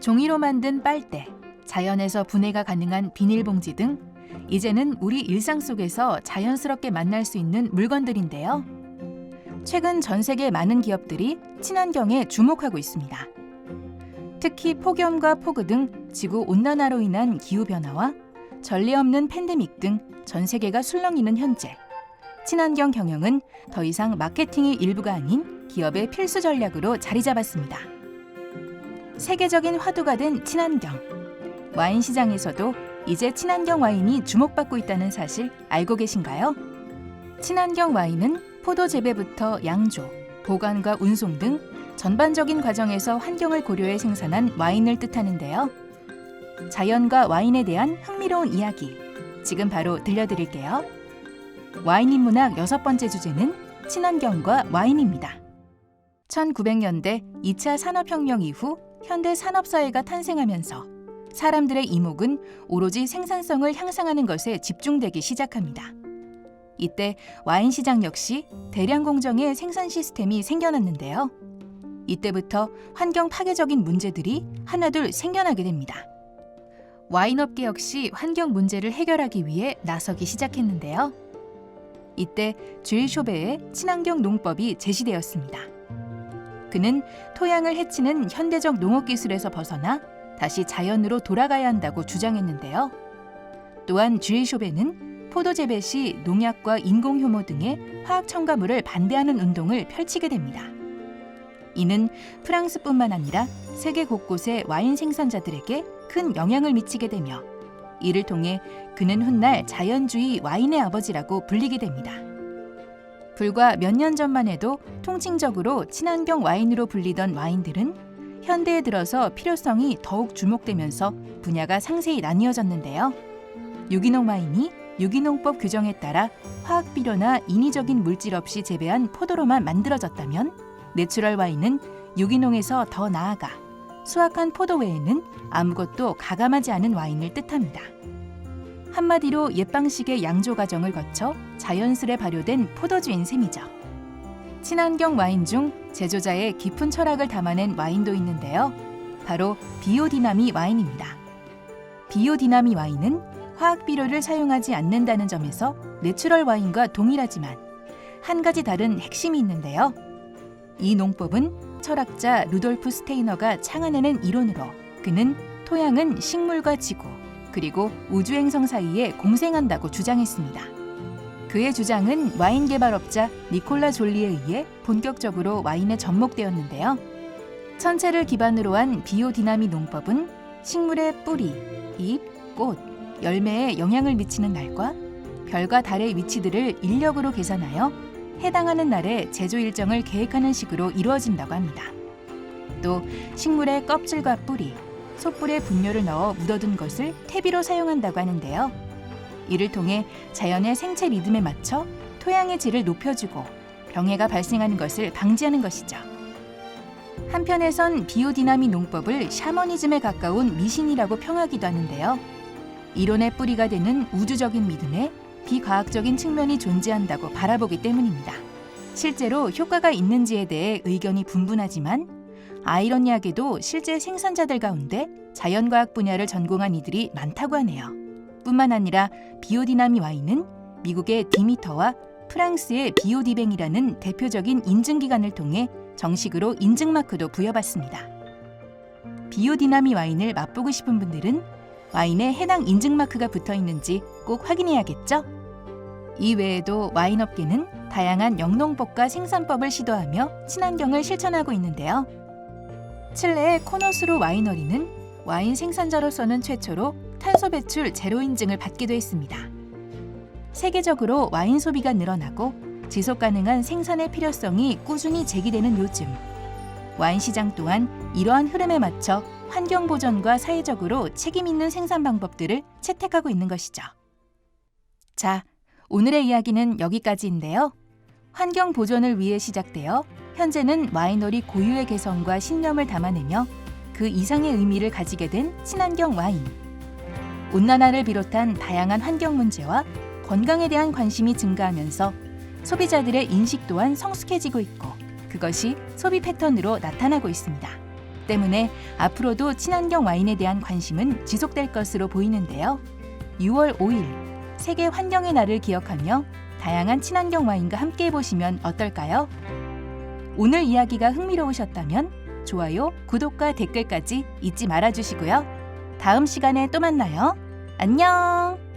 종이로 만든 빨대, 자연에서 분해가 가능한 비닐봉지 등 이제는 우리 일상 속에서 자연스럽게 만날 수 있는 물건들인데요. 최근 전 세계 많은 기업들이 친환경에 주목하고 있습니다. 특히 폭염과 폭우 등 지구 온난화로 인한 기후 변화와 전례 없는 팬데믹 등 전 세계가 술렁이는 현재 친환경 경영은 더 이상 마케팅의 일부가 아닌 기업의 필수 전략으로 자리 잡았습니다. 세계적인 화두가 된 친환경. 와인 시장에서도 이제 친환경 와인이 주목받고 있다는 사실 알고 계신가요? 친환경 와인은 포도 재배부터 양조, 보관과 운송 등 전반적인 과정에서 환경을 고려해 생산한 와인을 뜻하는데요. 자연과 와인에 대한 흥미로운 이야기 지금 바로 들려드릴게요. 와인 인문학 여섯 번째 주제는 친환경과 와인입니다. 1900년대 2차 산업혁명 이후 현대 산업사회가 탄생하면서 사람들의 이목은 오로지 생산성을 향상하는 것에 집중되기 시작합니다. 이때 와인 시장 역시 대량 공정의 생산 시스템이 생겨났는데요. 이때부터 환경 파괴적인 문제들이 하나둘 생겨나게 됩니다. 와인업계 역시 환경 문제를 해결하기 위해 나서기 시작했는데요. 이때 주일 쇼베의 친환경 농법이 제시되었습니다. 그는 토양을 해치는 현대적 농업 기술에서 벗어나 다시 자연으로 돌아가야 한다고 주장했는데요. 또한 주일 쇼베는 포도 재배 시 농약과 인공 효모 등의 화학 첨가물을 반대하는 운동을 펼치게 됩니다. 이는 프랑스뿐만 아니라 세계 곳곳의 와인 생산자들에게 큰 영향을 미치게 되며 이를 통해 그는 훗날 자연주의 와인의 아버지라고 불리게 됩니다. 불과 몇 년 전만 해도 통칭적으로 친환경 와인으로 불리던 와인들은 현대에 들어서 필요성이 더욱 주목되면서 분야가 상세히 나뉘어졌는데요. 유기농 와인이 유기농법 규정에 따라 화학 비료나 인위적인 물질 없이 재배한 포도로만 만들어졌다면 내추럴 와인은 유기농에서 더 나아가 수확한 포도 외에는 아무것도 가감하지 않은 와인을 뜻합니다. 한마디로 옛 방식의 양조 과정을 거쳐 자연스레 발효된 포도주인 셈이죠. 친환경 와인 중 제조자의 깊은 철학을 담아낸 와인도 있는데요. 바로 비오디나미 와인입니다. 비오디나미 와인은 화학 비료를 사용하지 않는다는 점에서 내추럴 와인과 동일하지만 한 가지 다른 핵심이 있는데요. 이 농법은 철학자 루돌프 스테이너가 창안해낸 이론으로 그는 토양은 식물과 지구 그리고 우주 행성 사이에 공생한다고 주장했습니다. 그의 주장은 와인 개발업자 니콜라 졸리에 의해 본격적으로 와인에 접목되었는데요. 천체를 기반으로 한 비오디나미 농법은 식물의 뿌리, 잎, 꽃, 열매에 영향을 미치는 날과 별과 달의 위치들을 인력으로 계산하여 해당하는 날에 제조 일정을 계획하는 식으로 이루어진다고 합니다. 또 식물의 껍질과 뿌리, 솥불에 분뇨를 넣어 묻어둔 것을 퇴비로 사용한다고 하는데요. 이를 통해 자연의 생체 리듬에 맞춰 토양의 질을 높여주고 병해가 발생하는 것을 방지하는 것이죠. 한편에선 비오디나미 농법을 샤머니즘에 가까운 미신이라고 평하기도 하는데요. 이론의 뿌리가 되는 우주적인 믿음에 비과학적인 측면이 존재한다고 바라보기 때문입니다. 실제로 효과가 있는지에 대해 의견이 분분하지만 아이러니하게도 실제 생산자들 가운데 자연과학 분야를 전공한 이들이 많다고 하네요. 뿐만 아니라 비오디나미 와인은 미국의 디미터와 프랑스의 비오디뱅이라는 대표적인 인증기관을 통해 정식으로 인증마크도 부여받습니다. 비오디나미 와인을 맛보고 싶은 분들은 와인에 해당 인증마크가 붙어 있는지 꼭 확인해야겠죠? 이 외에도 와인업계는 다양한 영농법과 생산법을 시도하며 친환경을 실천하고 있는데요. 칠레의 코너스로 와이너리는 와인 생산자로서는 최초로 탄소 배출 제로 인증을 받기도 했습니다. 세계적으로 와인 소비가 늘어나고 지속 가능한 생산의 필요성이 꾸준히 제기되는 요즘 와인 시장 또한 이러한 흐름에 맞춰 환경 보전과 사회적으로 책임 있는 생산 방법들을 채택하고 있는 것이죠. 자, 오늘의 이야기는 여기까지인데요. 환경 보존을 위해 시작되어 현재는 와이너리 고유의 개성과 신념을 담아내며 그 이상의 의미를 가지게 된 친환경 와인. 온난화를 비롯한 다양한 환경 문제와 건강에 대한 관심이 증가하면서 소비자들의 인식 또한 성숙해지고 있고 그것이 소비 패턴으로 나타나고 있습니다. 때문에 앞으로도 친환경 와인에 대한 관심은 지속될 것으로 보이는데요. 6월 5일 세계 환경의 날을 기억하며 다양한 친환경 와인과 함께 해보시면 어떨까요? 오늘 이야기가 흥미로우셨다면 좋아요, 구독과 댓글까지 잊지 말아주시고요. 다음 시간에 또 만나요. 안녕!